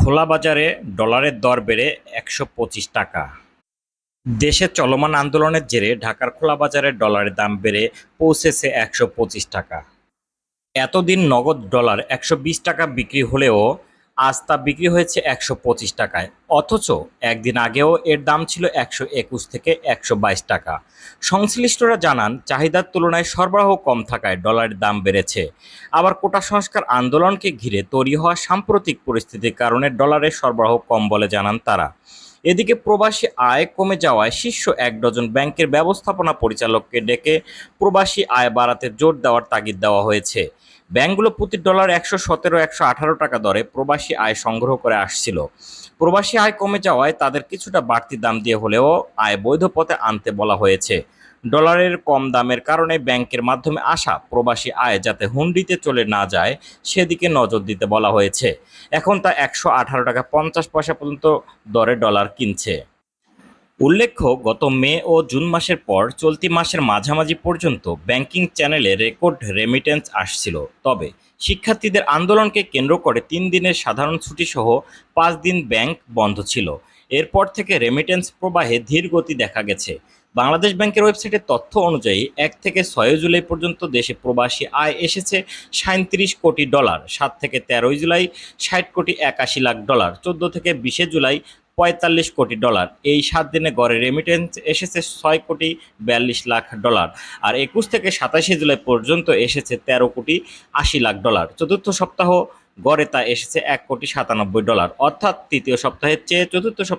খোলা বাজারে ডলারের দর বেড়ে একশো পঁচিশ টাকা। দেশে চলমান আন্দোলনের জেরে ঢাকার খোলা বাজারে ডলারের দাম বেড়ে পৌঁছেছে একশো পঁচিশ টাকা। এতদিন নগদ ডলার একশো বিশ টাকা বিক্রি হলেও আজ তা বিক্রি হয়েছে একশো পঁচিশ টাকায়। অথচ একদিন আগেও এর দাম ছিল একশো একুশ থেকে একশো বাইশ টাকা। সংশ্লিষ্টরা জানান, চাহিদার তুলনায় সরবরাহ কম থাকায় ডলারের দাম বেড়েছে। আবার কোটা সংস্কার আন্দোলনকে ঘিরে তৈরি হওয়া সাম্প্রতিক পরিস্থিতির কারণে ডলারের সরবরাহ কম বলে জানান তারা। এদিকে প্রবাসী আয় কমে যাওয়ায় শীর্ষ এক ডজন ব্যাংকের ব্যবস্থাপনা পরিচালককে ডেকে প্রবাসী আয় বাড়াতে জোর দেওয়ার তাগিদ দেওয়া হয়েছে। ব্যাংকগুলো প্রতি ডলার একশো সতেরো, একশো আঠারো টাকা দরে প্রবাসী আয় সংগ্রহ করে আসছিল। প্রবাসী আয় কমে যাওয়ায় তাদের কিছুটা বাড়তি দাম দিয়ে হলেও আয় বৈধ পথে আনতে বলা হয়েছে। ডলারের কম দামের কারণে ব্যাংকের মাধ্যমে আসা প্রবাসী আয় যাতে হুন্ডিতে চলে না যায়, সেদিকে নজর দিতে বলা হয়েছে। এখন তা একশো আঠারো টাকা পঞ্চাশ পয়সা পর্যন্ত দরে ডলার কিনছে। উল্লেখ্য, গত মে ও জুন মাসের পর চলতি মাসের মাঝামাঝি পর্যন্ত ব্যাংকিং চ্যানেলে রেকর্ড রেমিটেন্স আসছিল। তবে শিক্ষার্থীদের আন্দোলনকে কেন্দ্র করে তিন দিনের সাধারণ ছুটি সহ পাঁচ দিন ব্যাংক বন্ধ ছিল। এরপর থেকে রেমিটেন্স প্রবাহে ধীর গতি দেখা গেছে। বাংলাদেশ ব্যাংকের ওয়েবসাইটের তথ্য অনুযায়ী, এক থেকে ছয় জুলাই পর্যন্ত দেশে প্রবাসী আয় এসেছে সাঁত্রিশ কোটি ডলার, সাত থেকে তেরোই জুলাই ষাট কোটি একাশি লাখ ডলার, চোদ্দ থেকে বিশে জুলাই পঁয়তাল্লিশ কোটি ডলার। এই সাত দিনে গড়ে রেমিটেন্স এসেছে ছয় কোটি বিয়াল্লিশ লাখ ডলার আর একুশ থেকে সাতাশে জুলাই পর্যন্ত এসেছে তেরো কোটি আশি লাখ ডলার। চতুর্থ সপ্তাহ গড়ে তা এসেছে এক কোটি সাতানব্বই ডলার। অর্থাৎ তৃতীয় সপ্তাহের চেয়ে চতুর্থ সপ্তাহ